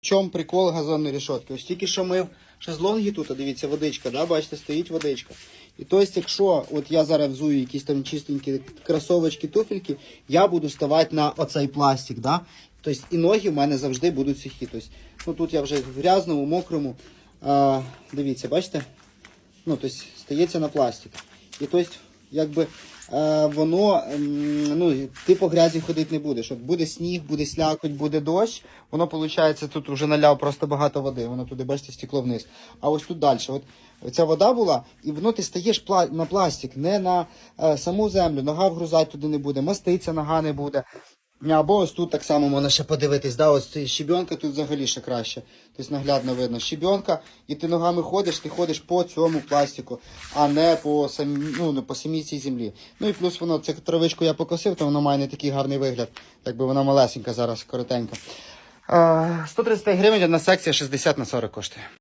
В чому прикол газонної рішотки? Ось тільки що мив шезлонги тут, дивіться, водичка, да? бачите, стоїть водичка. І тобто, якщо от я зараз взую якісь там чистенькі кросовочки, туфельки, я буду ставати на оцей пластик. Да? Тобто і ноги в мене завжди будуть сухі. Тобто, ну, тут я вже в грязному, мокрому. А, дивіться, бачите? Ну, тобто стається на пластик. І тобто, якби е, воно, ем, ну, ти по грязі ходити не будеш. От буде сніг, буде слякоть, буде дощ, воно виходить, тут вже наляв просто багато води, воно туди, бачите, стекло вниз. А ось тут далі. От ця вода була, і воно ти стаєш на пластик, не на е, саму землю, нога вгрузати туди не буде, маститься нога не буде. Або ось тут так само можна ще подивитись, да, ось щебенка тут взагалі ще краще. Тобто наглядно видно. Щебенка, і ти ногами ходиш, ти ходиш по цьому пластику, а не по самі, ну, по самій цій землі. Ну і плюс воно, цю травичку я покосив, то воно має не такий гарний вигляд, якби вона малесенька зараз, коротенька. Е, 135 гривень, одна секція 60 на 40 коштує.